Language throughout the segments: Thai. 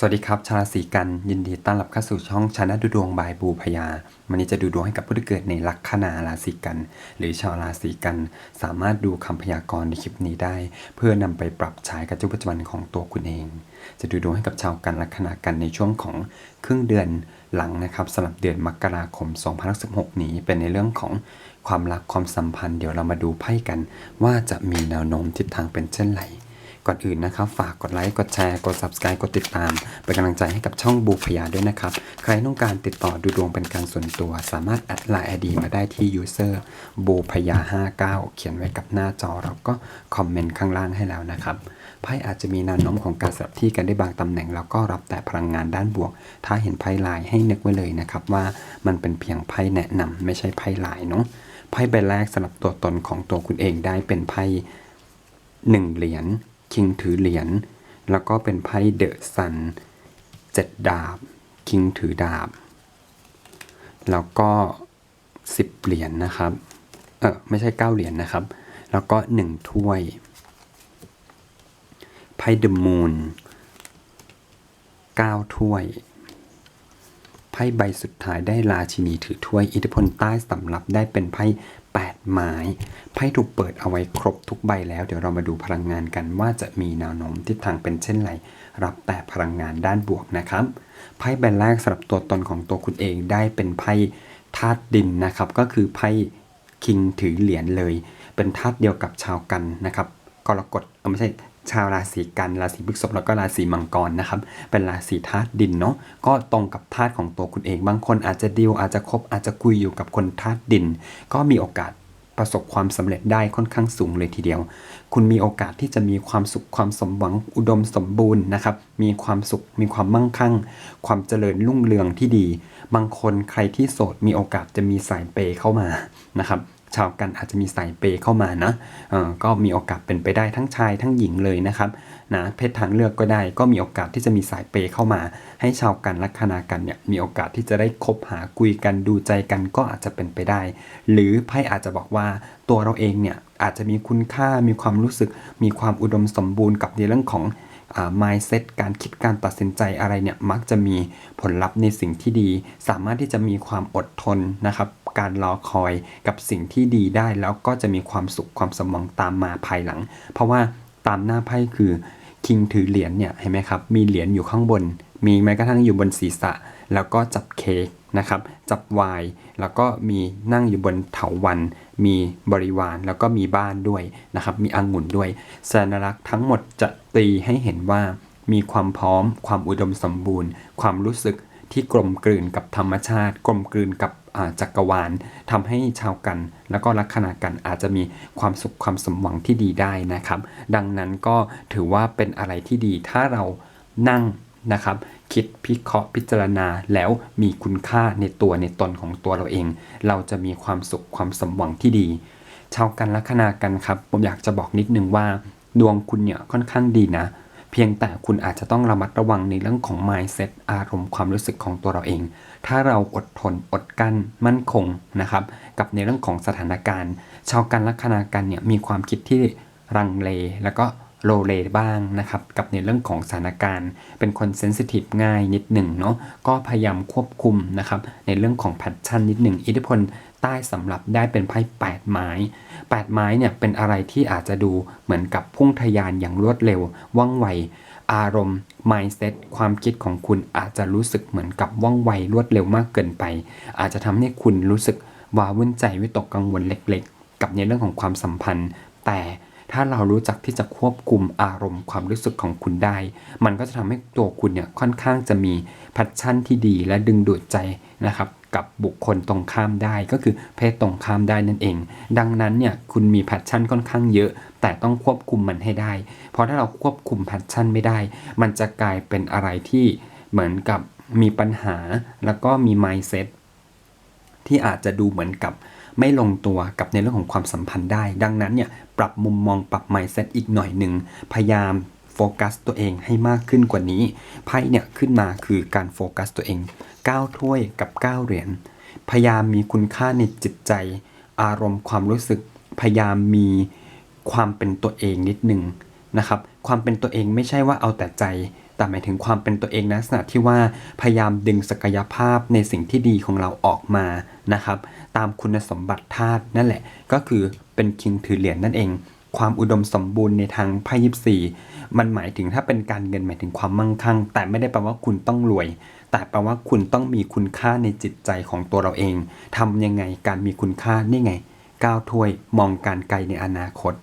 สวัสดีครับชาวราศีกันยินดีต้อนรับเข้าสู่ช่องชนะดูดวงบายบูพยา วันนี้จะดูดวงให้กับผู้ที่เกิดในลัคนาราศีกัน หรือชาวราศีกัน สามารถดูคำพยากรณ์ในคลิปนี้ได้ เพื่อนำไปปรับใช้กับชีวิตประจำวันของตัวคุณเอง จะดูดวงให้กับชาวกันลัคนากันในช่วงของครึ่งเดือนหลังนะครับสำหรับเดือนมกราคม 2016 นี้เป็นในเรื่องของความรักความสัมพันธ์เดี๋ยวเรามาดูไพ่กัน ว่าจะมีแนวโน้มทิศทางเป็นเช่นไร ก่อนอื่นนะครับ ฝากกดไลค์ กดแชร์ กด subscribe กดติดตาม เป็นกำลังใจให้กับช่องบูพยาด้วยนะครับ ใครต้องการติดต่อดูดวงเป็นการส่วนตัว สามารถแอดไลน์ ID มาได้ที่ user บูพยา59 เขียนไว้กับหน้าจอแล้วก็คอมเมนต์ข้างล่างให้แล้วนะครับไพ่อาจจะมีแนวโน้มของการสลับที่กันได้บางตำแหน่ง แล้วก็รับแต่พลังงานด้านบวก ถ้าเห็นไพ่ลายให้นึกไว้เลยนะครับว่ามันเป็นเพียงไพ่แนะนำไม่ใช่ไพ่ลายเนาะไพ่ใบแรกสำหรับตัวตนของตัวคุณเองได้เป็นไพ่หนึ่งเหรียญ คิงถือเหรียญ แล้วก็เป็นไพ่เดอะซันเจ็ดดาบ คิงถือดาบ แล้วก็สิบเหรียญนะครับ เออไม่ใช่เก้าเหรียญนะครับ แล้วก็หนึ่งถ้วย ไพ่เดอะมูนเก้าถ้วยไพ่ใบสุดท้ายได้ราชินีถือถ้วย อิทธิพลใต้สำรับได้เป็นไพ่ 8 ไม้ ไพ่ถูกเปิดเอาไว้ครบทุกใบแล้ว เดี๋ยวเรามาดูพลังงานกันว่าจะมีแนวโน้มทิศทางเป็นเช่นไร รับแต่พลังงานด้านบวกนะครับ ไพ่ใบแรกสำหรับตัวตนของตัวคุณเองได้เป็นไพ่ธาตุดินนะครับ ก็คือไพ่คิงถือเหรียญเลย เป็นธาตุเดียวกับชาวกันนะครับกรกฎไม่ใช่ ชาวราศีกันราศีพฤษภแล้วก็ราศีมังกรนะครับเป็นราศีธาตุดินเนาะก็ตรงกับธาตุของตัวคุณเอง บางคนอาจจะดีลอาจจะคบอาจจะคุยอยู่กับคนธาตุดิน ก็มีโอกาสประสบความสำเร็จได้ค่อนข้างสูงเลยทีเดียว คุณมีโอกาสที่จะมีความสุขความสมหวังอุดมสมบูรณ์นะครับ มีความสุข มีความมั่งคั่ง ความเจริญรุ่งเรืองที่ดี บางคนใครที่โสดมีโอกาสจะมีสายเปย์เข้ามานะครับ ชาวกันอาจจะมีสายเปย์เข้ามานะเออก็มีโอกาสเป็นไปได้ทั้งชายทั้งหญิงเลยนะครับนะเพศทางเลือกก็ได้ ก็มีโอกาสที่จะมีสายเปย์เข้ามา ให้ชาวกันลัคนากันเนี่ยมีโอกาสที่จะได้คบหาคุยกันดูใจกันก็อาจจะเป็นไปได้ หรือไพ่อาจจะบอกว่าตัวเราเองเนี่ยอาจจะมีคุณค่ามีความรู้สึก มีความอุดมสมบูรณ์กับในเรื่องของ mindset การคิดการตัดสินใจอะไรเนี่ยมักจะมีผลลัพธ์ในสิ่งที่ดี สามารถที่จะมีความอดทนนะครับ การรอคอยกับสิ่งที่ดีได้ แล้วก็จะมีความสุขความสมหวังตามมาภายหลัง เพราะว่าตามหน้าไพ่คือคิงถือเหรียญเนี่ยเห็นไหมครับมีเหรียญอยู่ข้างบน มีแม้กระทั่งอยู่บนศีรษะ แล้วก็จับเค้กนะครับจับวน์แล้วก็มีนั่งอยู่บนเถาวัน มีบริวารแล้วก็มีบ้านด้วยนะครับมีองุ่นด้วยสัญลักษณ์ทั้งหมดจะตีให้เห็นว่ามีความพร้อม ความอุดมสมบูรณ์ ความรู้สึก ที่กลมกลืนกับธรรมชาติ กลมกลืนกับจักรวาลทำให้ชาวกัน แล้วก็ลัคนากันอาจจะมีความสุขความสมหวังที่ดีได้นะครับ ดังนั้นก็ถือว่าเป็นอะไรที่ดีถ้าเรานั่งนะครับคิดพิเคราะห์พิจารณาแล้วมีคุณค่าในตัวในตนของตัวเราเอง เราจะมีความสุขความสมหวังที่ดี ชาวกันลัคนากันครับ ผมอยากจะบอกนิดนึงว่า ดวงคุณเนี่ยค่อนข้างดีนะ เพียงแต่คุณอาจจะต้องระมัดระวังในเรื่องของ mindset อารมณ์ความรู้สึกของตัวเราเอง ถ้าเราอดทนอดกั้นมั่นคงนะครับ กับในเรื่องของสถานการณ์ ชาวกันลัคนากันเนี่ยมีความคิดที่รังเลแล้วก็ โลเลบ้างนะครับ กับในเรื่องของสถานการณ์ เป็นคนเซนซิทีฟง่ายนิดหนึ่งเนาะก็พยายามควบคุมนะครับในเรื่องของแพชชั่นนิดหนึ่งอิทธิพลใต้สำหรับได้เป็นไพ่แปดไม้ 8 ไม้เนี่ยเป็นอะไรที่อาจจะดูเหมือนกับพุ่งทะยานอย่างรวดเร็ว ว่องไว อารมณ์ mindset ความคิดของคุณอาจจะรู้สึกเหมือนกับว่องไวรวดเร็วมากเกินไป อาจจะทำให้คุณรู้สึกว้าวุ่นใจวิตกกังวลเล็กๆ กับในเรื่องของความสัมพันธ์ แต่ ถ้าเรารู้จักที่จะควบคุมอารมณ์ความรู้สึกของคุณได้ มันก็จะทำให้ตัวคุณเนี่ยค่อนข้างจะมีแพชชั่นที่ดีและดึงดูดใจนะครับกับบุคคลตรงข้ามได้ก็คือเพศตรงข้ามได้นั่นเอง ดังนั้นเนี่ยคุณมีแพชชั่นค่อนข้างเยอะ แต่ต้องควบคุมมันให้ได้ เพราะถ้าเราควบคุมแพชชั่นไม่ได้ มันจะกลายเป็นอะไรที่เหมือนกับมีปัญหาแล้วก็มี mindset ที่อาจจะดูเหมือนกับ ไม่ลงตัวกับในเรื่องของความสัมพันธ์ได้ ดังนั้นเนี่ยปรับมุมมองปรับ mindset อีกหน่อยหนึ่งพยายามโฟกัสตัวเองให้มากขึ้นกว่านี้ไพ่เนี่ยขึ้นมาคือการโฟกัสตัวเอง9ถ้วยกับ 9 เหรียญพยายามมีคุณค่าในจิตใจ อารมณ์ความรู้สึก พยายามมีความเป็นตัวเองนิดหนึ่งนะครับ ความเป็นตัวเองไม่ใช่ว่าเอาแต่ใจ แต่หมายถึงความเป็นตัวเองนลักษณะที่ว่าพยายามดึงศักยภาพในสิ่งที่ดีของเราออกมานะครับ ตามคุณสมบัติธาตุนั่นแหละ ก็คือเป็นคิงถือเหรียญนั่นเอง ความอุดมสมบูรณ์ในทางไพ่ยิปซีมันหมายถึงถ้าเป็นการเงินหมายถึงความมั่งคั่ง แต่ไม่ได้แปลว่าคุณต้องรวย แต่แปลว่าคุณต้องมีคุณค่าในจิตใจของตัวเราเองทำยังไงการมีคุณค่านี่ไงก้าวถ้วยมองการไกลในอนาคต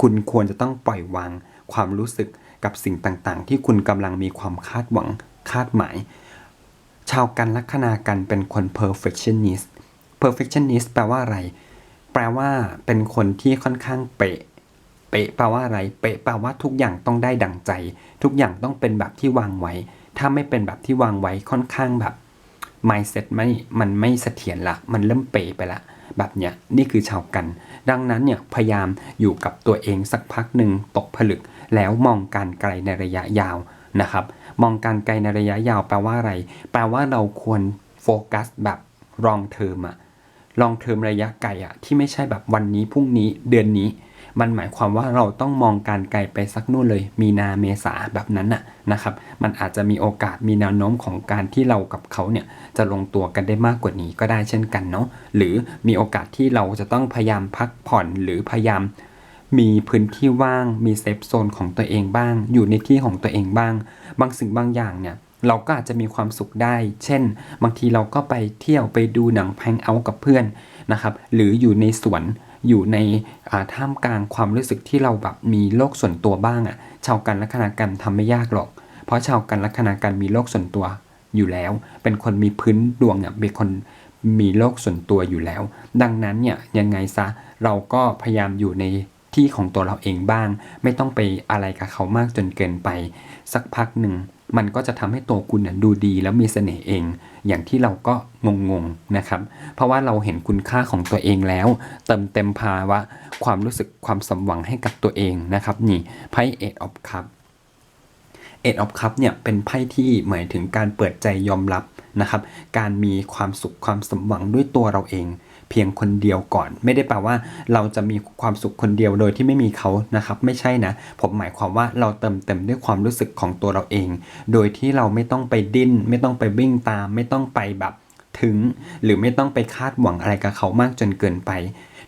คุณควรจะต้องปล่อยวางความรู้สึก กับสิ่งต่างๆ ที่คุณกำลังมีความคาดหวังคาดหมาย ชาวกันลัคนากันเป็นคน perfectionist perfectionist แปลว่าอะไร แปลว่าเป็นคนที่ค่อนข้างเป๊ะ เป๊ะแปลว่าอะไร เป๊ะแปลว่าทุกอย่างต้องได้ดังใจ ทุกอย่างต้องเป็นแบบที่วางไว้ ถ้าไม่เป็นแบบที่วางไว้ค่อนข้างแบบ mindset ไม่ มันไม่เสถียรละ มันเริ่มเป๋ไปละ แบบเนี้ย นี่คือชาวกัน ดังนั้นเนี่ย พยายามอยู่กับตัวเองสักพักหนึ่งตกผลึก แล้วมองการไกลในระยะยาวนะครับ มองการไกลในระยะยาวแปลว่าอะไร แปลว่าเราควรโฟกัสแบบรองเทอมอะลองเทอมระยะไกลอะที่ไม่ใช่แบบวันนี้พรุ่งนี้เดือนนี้ มันหมายความว่าเราต้องมองการไกลไปสักนู่นเลย มีนาเมษาแบบนั้นน่ะนะครับ มันอาจจะมีโอกาสมีแนวโน้มของการที่เรากับเขาเนี่ยจะลงตัวกันได้มากกว่านี้ก็ได้เช่นกันเนาะหรือมีโอกาสที่เราจะต้องพยายามพักผ่อนหรือพยายาม มีพื้นที่ว่าง มีเซฟโซนของตัวเองบ้าง อยู่ในที่ของตัวเองบ้าง บางสิ่งบางอย่างเนี่ยเราก็อาจจะมีความสุขได้ เช่น บางทีเราก็ไปเที่ยวไปดูหนังแพงเอาท์กับเพื่อนนะครับ หรืออยู่ในสวน อยู่ในท่ามกลางความรู้สึกที่เราแบบมีโลกส่วนตัวบ้างอะ่ะ ชาวกันลัคนากันทำไม่ยากหรอก เพราะชาวกันลัคนากันมีโลกส่วนตัวอยู่แล้ว เป็นคนมีพื้นดวงเนี่ยเป็นคนมีโลกส่วนตัวอยู่แล้ว ดังนั้นเนี่ยยังไงซะเราก็พยายามอยู่ใน ที่ของตัวเราเองบ้าง ไม่ต้องไปอะไรกับเขามากจนเกินไป สักพักหนึ่งมันก็จะทำให้ตัวคุณดูดีแล้วมีเสน่ห์เอง อย่างที่เราก็งงๆนะครับ เพราะว่าเราเห็นคุณค่าของตัวเองแล้ว เติมเต็มภาวะความรู้สึกความสมหวังให้กับตัวเองนะครับ นี่ไพ่เอ็ดออฟคัพเอ็ดออฟคัพเนี่ยเป็นไพ่ที่หมายถึงการเปิดใจยอมรับนะครับ การมีความสุขความสมหวังด้วยตัวเราเอง เพียงคนเดียวก่อน ไม่ได้แปลว่าเราจะมีความสุขคนเดียวโดยที่ไม่มีเขานะครับ ไม่ใช่นะ ผมหมายความว่าเราเติมเต็มด้วยความรู้สึกของตัวเราเอง โดยที่เราไม่ต้องไปดิ้น ไม่ต้องไปวิ่งตาม ไม่ต้องไปแบบถึง หรือไม่ต้องไปคาดหวังอะไรกับเขามากจนเกินไป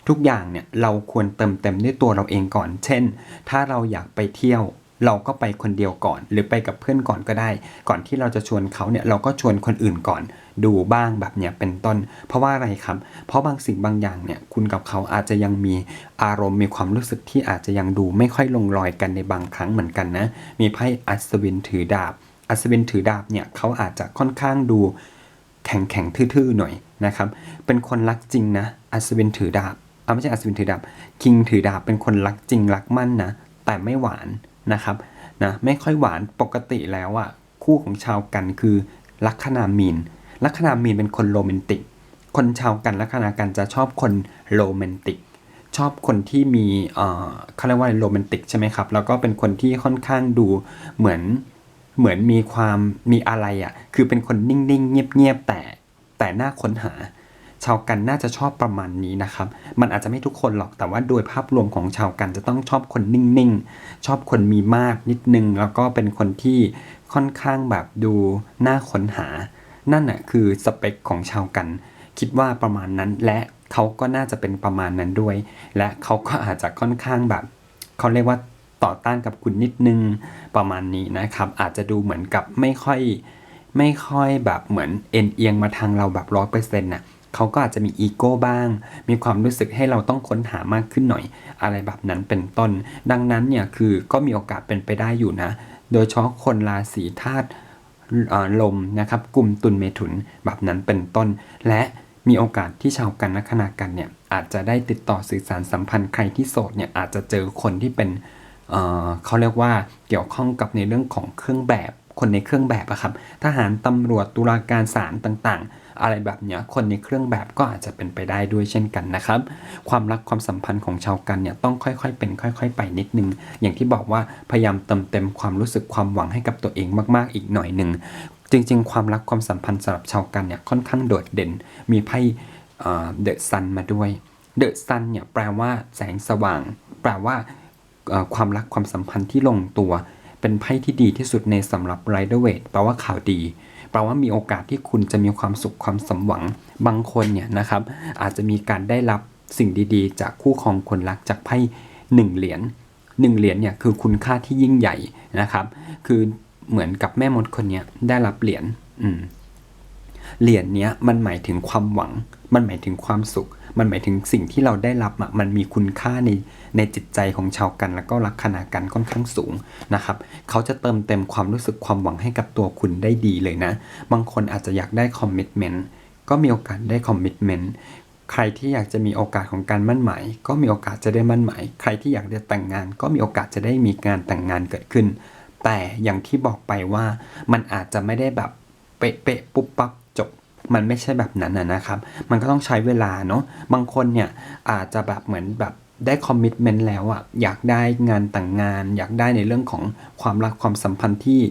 ทุกอย่างเนี่ยเราควรเติมเต็มด้วยตัวเราเองก่อน เช่น ถ้าเราอยากไปเที่ยว เราก็ไปคนเดียวก่อน หรือไปกับเพื่อนก่อนก็ได้ ก่อนที่เราจะชวนเขาเนี่ยเราก็ชวนคนอื่นก่อน ดูบ้างแบบเนี้ยเป็นต้น เพราะว่าอะไรครับ เพราะบางสิ่งบางอย่างเนี่ยคุณกับเขาอาจจะยังมีอารมณ์มีความรู้สึกที่อาจจะยังดูไม่ค่อยลงรอยกันในบางครั้งเหมือนกันนะ มีไพ่อัศวินถือดาบ อัศวินถือดาบเนี่ยเขาอาจจะค่อนข้างดูแข็งแข็งทื่อๆหน่อยนะครับ เป็นคนรักจริงนะ อัศวินถือดาบอ่าไม่ใช่อัศวินถือดาบ คิงถือดาบเป็นคนรักจริงรักมั่นนะ แต่ไม่หวาน นะครับนะไม่ค่อยหวานปกติแล้วอะคู่ของชาวกันคือลัคนามีน ลัคนามีนเป็นคนโรแมนติก คนชาวกันลัคนากันจะชอบคนโรแมนติก ชอบคนที่มีเอ่อเขาเรียกว่าโรแมนติกใช่ไหมครับ แล้วก็เป็นคนที่ค่อนข้างดูเหมือนเหมือนมีความมีอะไรอะ่ะ คือเป็นคนนิ่งๆ เงียบๆ แต่แต่น่าค้นหา ชาวกันน่าจะชอบประมาณนี้นะครับ มันอาจจะไม่ทุกคนหรอกแต่ว่าโดยภาพรวมของชาวกันจะต้องชอบคนนิ่งๆ ชอบคนมีมากนิดนึง แล้วก็เป็นคนที่ค่อนข้างแบบดูน่าค้นหา นั่นน่ะคือสเปคของชาวกัน คิดว่าประมาณนั้นและเขาก็น่าจะเป็นประมาณนั้นด้วย และเขาก็อาจจะค่อนข้างแบบเขาเรียกว่าต่อต้านกับคุณนิดนึงประมาณนี้นะครับ อาจจะดูเหมือนกับไม่ค่อยไม่ค่อยแบบเหมือนเอ็นเอียงมาทางเราแบบร้อยเปอร์เซ็นต์น่ะ เขาก็อาจจะมีอีโก้บ้าง มีความรู้สึกให้เราต้องค้นหามากขึ้นหน่อย อะไรแบบนั้นเป็นต้น ดังนั้นเนี่ยคือก็มีโอกาสเป็นไปได้อยู่นะ โดยเฉพาะคนราศีธาตุลมนะครับกลุ่มตุลเมถุนแบบนั้นเป็นต้น และมีโอกาสที่ชาวกันลัคนากันเนี่ยอาจจะได้ติดต่อสื่อสารสัมพันธ์ใครที่โสดเนี่ยอาจจะเจอคนที่เป็นเเขาเรียกว่าเกี่ยวข้องกับในเรื่องของเครื่องแบบคนในเครื่องแบบอะครับ ทหารตำรวจตุลาการศาลต่างๆ อะไรแบบเนี้ยคนในเครื่องแบบก็อาจจะเป็นไปได้ด้วยเช่นกันนะครับ ความรักความสัมพันธ์ของชาวกันเนี่ยต้องค่อยๆ เป็น ค่อย ๆ ไปนิดนึง อย่างที่บอกว่าพยายามเติมเต็มความรู้สึกความหวังให้กับตัวเองมากๆ อีกหน่อยหนึ่งจริง ๆ ความรักความสัมพันธ์สำหรับชาวกันเนี่ยค่อนข้างโดดเด่น มีไพ่เดอะซันมาด้วยเดอะซันเนี่ยแปลว่าแสงสว่าง แปลว่าความรักความสัมพันธ์ที่ลงตัว เป็นไพ่ที่ดีที่สุดในสำหรับไรเดอร์เวทแปลว่าข่าวดี แปลว่ามีโอกาสที่คุณจะมีความสุขความสมหวังบางคนเนี่ยนะครับอาจจะมีการได้รับสิ่งดีๆ จากคู่ครองคนรักจากไพ่หนึ่งเหรียญหนึ่งเหรียญเนี่ยคือคุณค่าที่ยิ่งใหญ่นะครับ คือเหมือนกับแม่มดคนนี้ได้รับเหรียญเหรียญเนี้ยมันหมายถึงความหวัง มันหมายถึงความสุข มันหมายถึงสิ่งที่เราได้รับมันมีคุณค่าในในจิตใจของชาวกัน แล้วก็ลักษณะกันค่อนข้างสูงนะครับ เขาจะเติมเต็มความรู้สึกความหวังให้กับตัวคุณได้ดีเลยนะ บางคนอาจจะอยากได้คอมมิชเมนต์ก็มีโอกาสได้คอมมิชเมนต์ใครที่อยากจะมีโอกาสของการมั่นหมาย ก็มีโอกาสจะได้มั่นหมาย ใครที่อยากจะแต่งงาน ก็มีโอกาสจะได้มีงานแต่งงานเกิดขึ้น แต่อย่างที่บอกไปว่ามันอาจจะไม่ได้แบบเป๊ะๆปุ๊บปั๊บ มันไม่ใช่แบบนั้นนะครับ มันก็ต้องใช้เวลาเนาะ บางคนเนี่ยอาจจะแบบเหมือนแบบได้คอมมิชเมนต์แล้วอะอยากได้งานแต่างงาน อยากได้ในเรื่องของความรักความสัมพันธ์ที่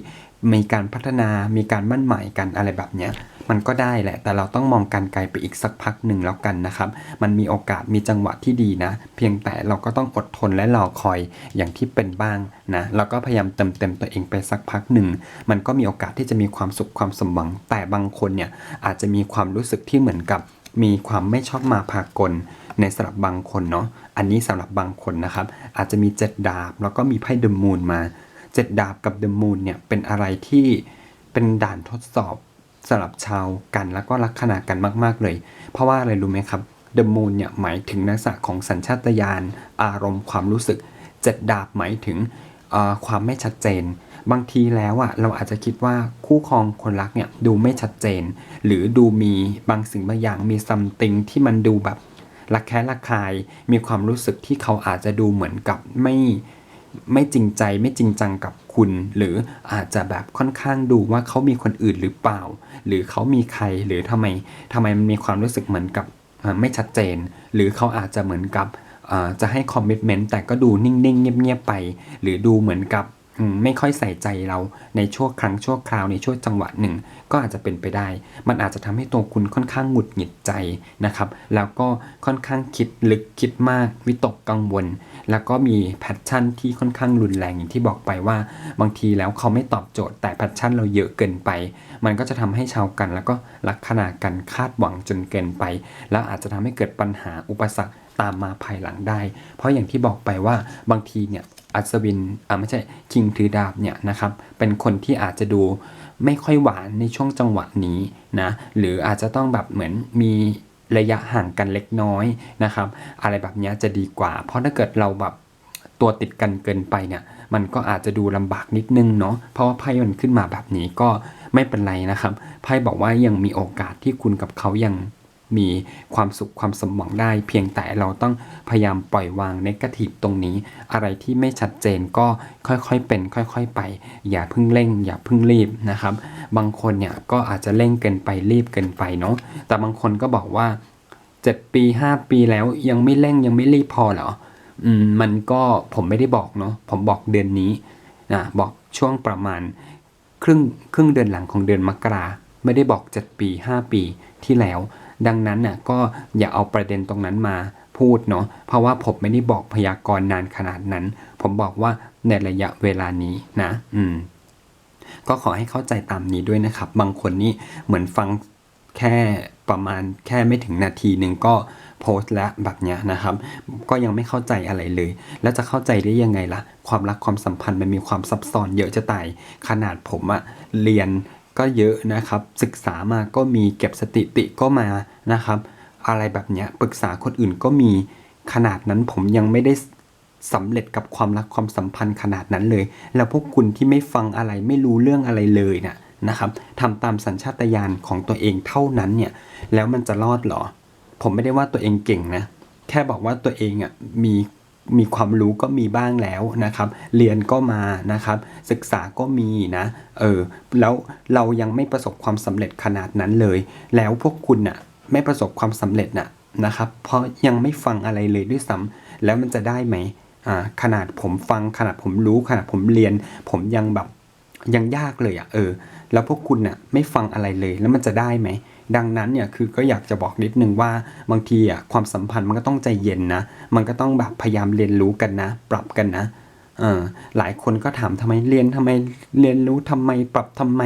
มีการพัฒนา มีการมั่นหมายกันอะไรแบบเนี้ย มันก็ได้แหละ แต่เราต้องมองการไกลไปอีกสักพักหนึ่งแล้วกันนะครับ มันมีโอกาสมีจังหวะที่ดีนะ เพียงแต่เราก็ต้องอดทนและรอคอยอย่างที่เป็นบ้างนะเราก็พยายามเติมเต็มตัวเองไปสักพักหนึ่ง มันก็มีโอกาสที่จะมีความสุขความสมหวัง แต่บางคนเนี่ยอาจจะมีความรู้สึกที่เหมือนกับมีความไม่ชอบมาพากลในสำหรับบางคนเนาะ อันนี้สำหรับบางคนนะครับ อาจจะมีเจ็ดดาบ แล้วก็มีไพ่เดอะมูนมาเจ็ดดาบกับเดอะมูนเนี่ยเป็นอะไรที่เป็นด่านทดสอบ สำหรับชาวกันแล้วก็ลักษณะกันมาก ๆ เลย เพราะว่าอะไรรู้ไหมครับเดอะมูนเนี่ยหมายถึงลักษณะของสัญชาตญาณอารมณ์ความรู้สึกเจ็ดดาบหมายถึงความไม่ชัดเจน บางทีแล้วอะเราอาจจะคิดว่าคู่ครองคนรักเนี่ยดูไม่ชัดเจน หรือดูมีบางสิ่งบางอย่างมีซัมติงที่มันดูแบบระแคะระคายมีความรู้สึกที่เขาอาจจะดูเหมือนกับไม่ไม่จริงใจไม่จริงจังกับ คุณ หรืออาจจะแบบค่อนข้างดูว่าเขามีคนอื่นหรือเปล่า หรือเขามีใครหรือทำไมทำไมมันมีความรู้สึกเหมือนกับไม่ชัดเจน หรือเขาอาจจะเหมือนกับจะให้คอมมิชเมนต์แต่ก็ดูนิ่งๆเงียบๆไป หรือดูเหมือนกับ ไม่ค่อยใส่ใจเราในช่วงครั้งชั่วคราวในช่วงจังหวะหนึ่ง ก็อาจจะเป็นไปได้ มันอาจจะทำให้ตัวคุณค่อนข้างหงุดหงิดใจนะครับ แล้วก็ค่อนข้างคิดลึกคิดมากวิตกกังวล แล้วก็มีแพชชั่นที่ค่อนข้างรุนแรงอย่างที่บอกไปว่า บางทีแล้วเขาไม่ตอบโจทย์ แต่แพชชั่นเราเยอะเกินไป มันก็จะทำให้ชาวกัน แล้วก็ลักษณะกันคาดหวังจนเกินไป แล้วอาจจะทำให้เกิดปัญหาอุปสรรคตามมาภายหลังได้ เพราะอย่างที่บอกไปว่าบางทีเนี่ยอัศวินอ่าไม่ใช่คิงถือดาบเนี่ยนะครับเป็นคนที่อาจจะดูไม่ค่อยหวานในช่วงจังหวะนี้นะหรืออาจจะต้องแบบเหมือนมีระยะห่างกันเล็กน้อยนะครับ อะไรแบบนี้จะดีกว่า เพราะถ้าเกิดเราแบบตัวติดกันเกินไปเนี่ยมันก็อาจจะดูลำบากนิดนึงเนาะเพราะว่าไพ่มันขึ้นมาแบบนี้ก็ไม่เป็นไรนะครับไพ่บอกว่ายังมีโอกาสที่คุณกับเขายัง มีความสุขความสมหวังได้ เพียงแต่เราต้องพยายามปล่อยวางนกาทีฟตรงนี้ อะไรที่ไม่ชัดเจนก็ค่อยๆเป็น ค่อยๆไป อย่าเพิ่งเร่ง อย่าเพิ่งรีบนะครับ บางคนเนี่ยก็อาจจะเร่งเกินไปรีบเกินไปเนาะแต่บางคนก็บอกว่า 7 ปี 5 ปีแล้วยังไม่เร่งยังไม่รีบพอเหรออืมมันก็ผมไม่ได้บอกเนาะผมบอกเดือนนี้นะบอกช่วงประมาณครึ่งครึ่งเดือนหลังของเดือนมกราไม่ได้บอก 7 ปี 5 ปีที่แล้ว ดังนั้นน่ะก็อย่าเอาประเด็นตรงนั้นมาพูดเนาะเพราะว่าผมไม่ได้บอกพยากรณ์นานขนาดนั้น ผมบอกว่าในระยะเวลานี้นะ อืม ก็ขอให้เข้าใจตามนี้ด้วยนะครับ บางคนนี่เหมือนฟังแค่ประมาณแค่ไม่ถึงนาทีหนึ่งก็โพสต์แล้วแบบเนี้ยนะครับ ก็ยังไม่เข้าใจอะไรเลย แล้วจะเข้าใจได้ยังไงล่ะ ความรักความสัมพันธ์มันมีความซับซ้อนเยอะจะตายขนาดผมอะเรียน ก็เยอะนะครับ ศึกษามาก็มีเก็บสถิติก็มานะครับ อะไรแบบเนี้ยปรึกษาคนอื่นก็มีขนาดนั้นผมยังไม่ได้สำเร็จกับความรักความสัมพันธ์ขนาดนั้นเลย แล้วพวกคุณที่ไม่ฟังอะไรไม่รู้เรื่องอะไรเลยนะนะครับทำตามสัญชาตญาณของตัวเองเท่านั้นเนี่ย แล้วมันจะรอดหรอ ผมไม่ได้ว่าตัวเองเก่งนะ แค่บอกว่าตัวเองอะมี มีความรู้ก็มีบ้างแล้วนะครับ เรียนก็มานะครับ ศึกษาก็มีนะเออแล้วเรายังไม่ประสบความสำเร็จขนาดนั้นเลย แล้วพวกคุณน่ะไม่ประสบความสำเร็จน่ะนะครับ เพราะยังไม่ฟังอะไรเลยด้วยซ้ำแล้วมันจะได้ไหมอ่าขนาดผมฟังขนาดผมรู้ขนาดผมเรียน ผมยังแบบยังยากเลยอะ่ะเออ แล้วพวกคุณน่ะไม่ฟังอะไรเลยแล้วมันจะได้ไหม ดังนั้นเนี่ยคือก็อยากจะบอกนิดนึงว่าบางทีอะความสัมพันธ์มันก็ต้องใจเย็นนะ มันก็ต้องแบบพยายามเรียนรู้กันนะ ปรับกันนะเออหลายคนก็ถามทำไมเรียนทำไมเรียนรู้ทำไมปรับทำไม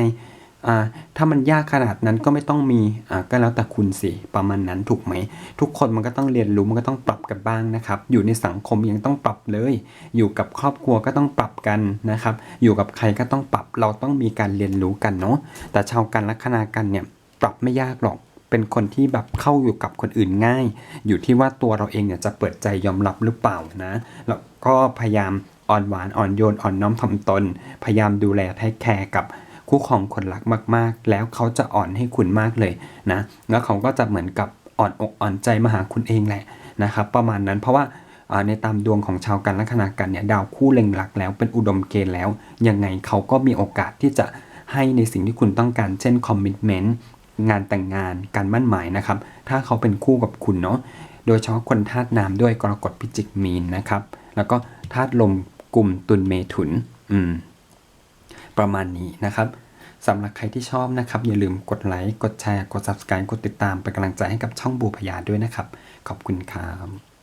อ่าถ้ามันยากขนาดนั้นก็ไม่ต้องมีอ่าก็แล้วแต่คุณสิประมาณนั้นถูกไหม ทุกคนมันก็ต้องเรียนรู้มันก็ต้องปรับกันบ้างนะครับ อยู่ในสังคมยังต้องปรับเลย อยู่กับครอบครัวก็ต้องปรับกันนะครับ อยู่กับใครก็ต้องปรับเราต้องมีการเรียนรู้กันเนาะแต่ชาวกันลัคนากันเนี่ย ปรับไม่ยากหรอก เป็นคนที่แบบเข้าอยู่กับคนอื่นง่าย อยู่ที่ว่าตัวเราเองเนี่ยจะเปิดใจยอมรับหรือเปล่านะ แล้วก็พยายามอ่อนหวานอ่อนโยนอ่อนน้อมถ่อมตน พยายามดูแลให้แคร์กับคู่ครองคนรักมากๆ แล้วเขาจะอ่อนให้คุณมากเลยนะ แล้วเขาก็จะเหมือนกับอ่อนอกอ่อนใจมาหาคุณเองแหละนะครับ ประมาณนั้นเพราะว่าในตามดวงของชาวกันลัคนากันเนี่ยดาวคู่เล็งหลักแล้วเป็นอุดมเกณฑ์แล้ว ยังไงเขาก็มีโอกาสที่จะให้ในสิ่งที่คุณต้องการเช่นคอมมิชเมนต์ งานแต่งงานการมั่นหมายนะครับ ถ้าเขาเป็นคู่กับคุณเนาะโดยเฉพาะคนธาตุน้ำด้วยกรกฎพิจิกมีนนะครับ แล้วก็ธาตุลมกลุ่มตุลเมถุนอืมประมาณนี้นะครับสำหรับใครที่ชอบนะครับ อย่าลืมกดไลค์ กดแชร์ กด subscribe กดติดตามเป็นกำลังใจให้กับช่องบูพยาด้วยนะครับ ขอบคุณครับ